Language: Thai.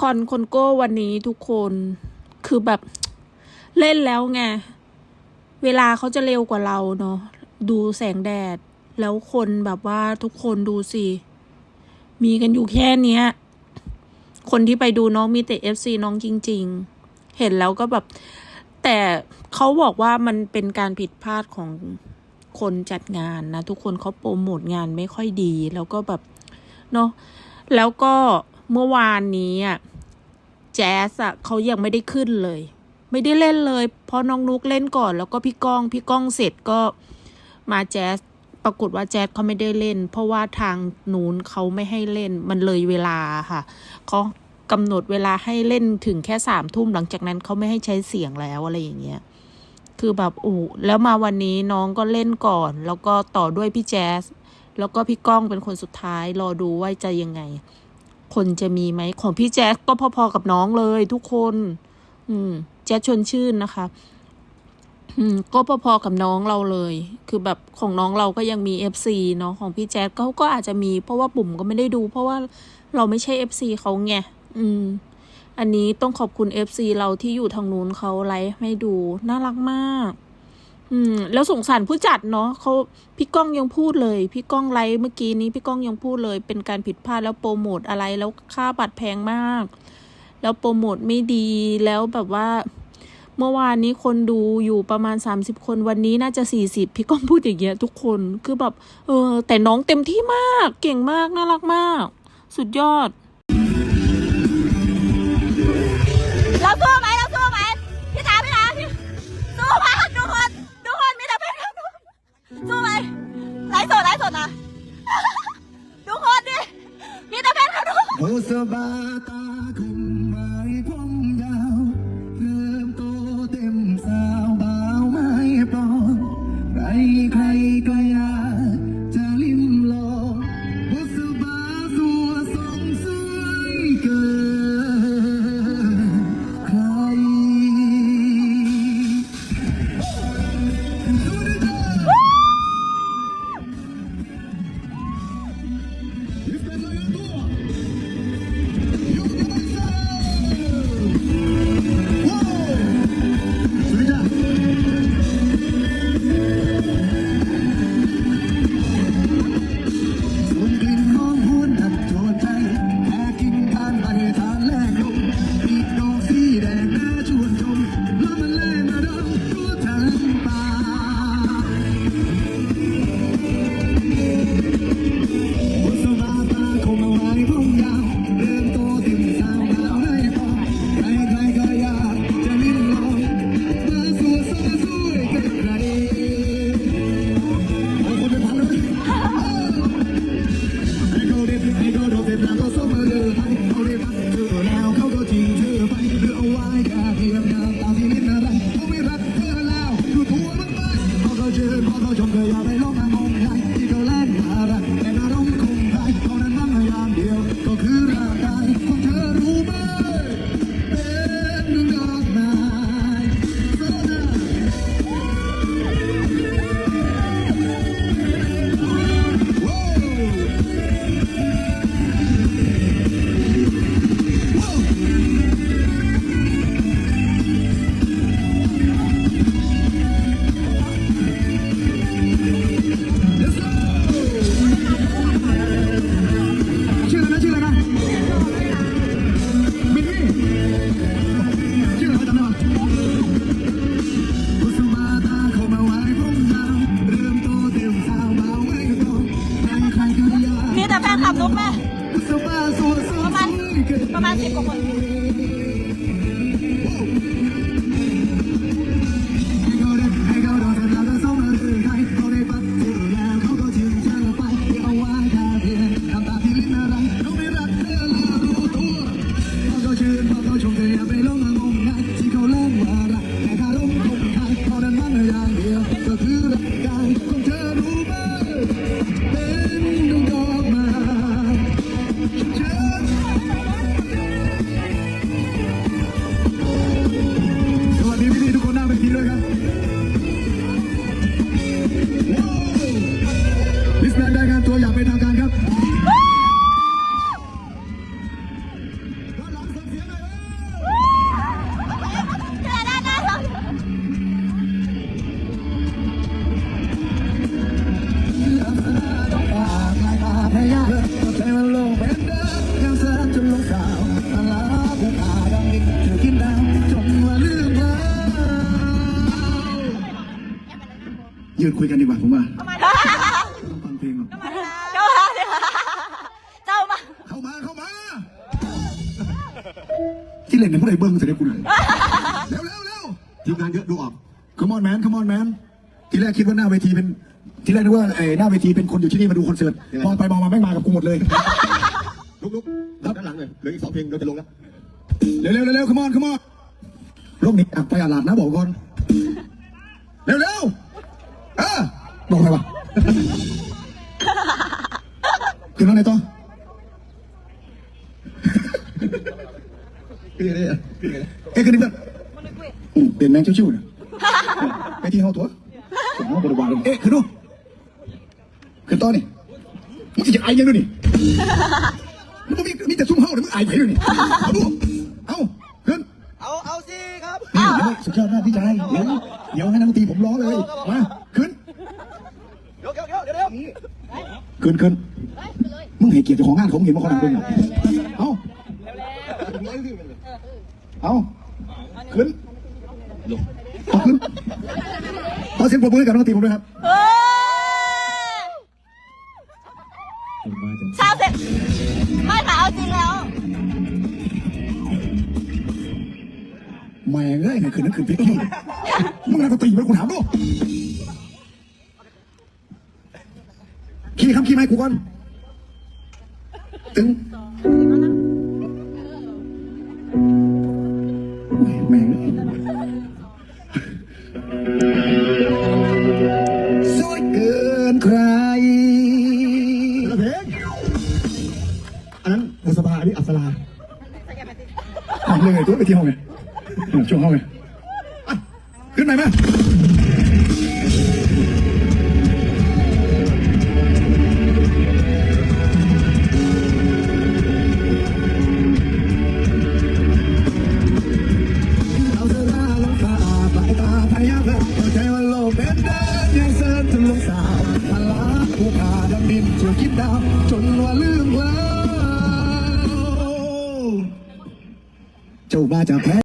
คอนคนโก้วันนี้ทุกคนคือแบบเล่นแล้วไง เวลาเขาจะเร็วกว่าเราเนาะดูแสงแดด แล้วคนแบบว่าทุกคนดูสิ มีกันอยู่แค่เนี้ย คนที่ไปดูน้องมีแต่เอฟซีน้องจริง ๆ เห็นแล้วก็แบบ แต่เขาบอกว่ามันเป็นการผิดพลาดของคนจัดงานนะ ทุกคนเขาโปรโมทงานไม่ค่อยดี แล้วก็แบบเนาะแล้วก็ เมื่อวานนี้อะแจ๊สอะเขายังไม่ได้ขึ้นเลย ไม่ได้เล่นเลย เพราะน้องนุกเล่นก่อน แล้วก็พี่ก้องพี่ก้องเสร็จก็มาแจ๊สปรากฏว่าแจ๊สเขาไม่ได้เล่น เพราะว่าทางนู้นเขาไม่ให้เล่นมันเลยเวลาค่ะเขากำหนดเวลาให้เล่นถึงแค่สามทุ่มหลังจากนั้นเขาไม่ให้ใช้เสียงแล้วอะไรอย่างเงี้ยคือแบบโอ้แล้วมาวันนี้น้องก็เล่นก่อน แล้วก็ต่อด้วยพี่แจ๊สแล้วก็พี่ก้องเป็นคนสุดท้ายรอดูว่าจะยังไง คนจะมีไหมของพี่แจ๊สก็พอๆกับน้องเลยทุกคน อืม แจ๊สชวนชื่นนะคะ อืม ก็พอๆกับน้องเราเลย คือแบบของน้องเราก็ยังมีเอฟซีเนาะของพี่แจ๊สเขาก็อาจจะมีเพราะว่าปุ่มก็ไม่ได้ดู เพราะว่าเราไม่ใช่เอฟซีเขาไงอืม อันนี้ต้องขอบคุณเอฟซีเราที่อยู่ทางนู้นเขาไลฟ์ให้ดู น่ารักมาก อืม แล้วสงสารผู้จัดเนาะเขาพี่ก้องยังพูดเลย พี่ก้องไลฟ์เมื่อกี้นี้พี่ก้องยังพูดเลย เป็นการผิดพลาดแล้วโปรโมทอะไรแล้วค่าบัตรแพงมาก แล้วโปรโมทไม่ดีแล้วแบบว่า เมื่อวานนี้คนดูอยู่ประมาณ 30 คนวันนี้น่าจะ 40 พี่ก้องพูดอย่างเงี้ยทุกคนคือแบบ เออ แต่น้องเต็มที่มาก เก่งมากน่ารักมาก สุดยอดเราสู้ ดไลฟ์สดนะทุกคนดิมีแต่เพื่อนกันทุกคน ส่ วย ยืนคุยกันดีกว่าผมว่าฟังเพลงก่อนเจ้ามาเจ้ามาเข้ามาเข้ามาที่เล่นเนี่ยผู้ใดเบิ้งเสร็จได้กูเลยเร็วเร็วเร็วทีมงานเยอะดูออก come on man come on man ทีแรกคิดว่าหน้าเวทีเป็นทีแรกนึกว่าไอ้หน้าเวทีเป็นคนอยู่ที่นี่มาดูคอนเสิร์ตมองไปมองมาแม่งมากับกูหมดเลยลุกลุกรับด้านหลังเลยเหลืออีกสองเพลงเราจะลงแล้วเร็วเร็วเร็วเร็ว come on come on โลกนี้อักไปอาลาดนะบอกก่อนเร็วเร็วเอ อบอกอะไรวะขึ้นมาไหนต่อขึ้นยังไงอะขึ้นยังไงเอ้ยขึ้นนี่เพื่อนอืมเปลี่ยนแมงชิวๆเนี่ยไปที่ห้องตัวผมห้องบริวารเลยเอ๊ะขึ้นดูขึ้นต่อนี่มึงจะไอ้ยังด้วยนี่มึงบ่มีมีแต่ซุ่มเฮาเลยมึงไอ้ไปด้วยนี่เอาดูเอาขึ้นเอาเอาสิครับนี่เดี๋ยวสุดยอดมากพี่ชายเดี๋ยวเดี๋ยวให้นักดนตรีผมร้องเลยมา ขึ้น เดี๋ยวเดี๋ยวเดี๋ยวเดี๋ยว ขึ้นขึ้นมึงเห็นเกียรติเจ้าของงานเขามึงเห็นมาคนหนังด้วยเอาเอาขึ้นเอาขึ้นขอเสียงปรบมือให้กับนักดนตรีผมด้วยครับเฮ้ยเช้าเสร็จไม่ค่ะเอาจริงแล้วแม่งเอ้ยเนี่ยคืนนั้นคืนพิกกี้มึงนักดนตรีไหมกูถามดู ขี่คำขี่ไม้กูก่อนถึงโอ้ยแม่งสวยเกินใครแล้วเพลงอันนั้นบุษบาอันนี้อัศราทำเลยไงตัวไปที่ห้องไงเออช่วงห้องไงอะขึ้นไหนมาเเเข้าใจว่าโลกเป็นดินยังเสิร์ฟถึงลงสาวพลาผู้ขาดังดินช่วยคิดดาว จนว่าลืมแล้ว เจ้ามาจากแพ้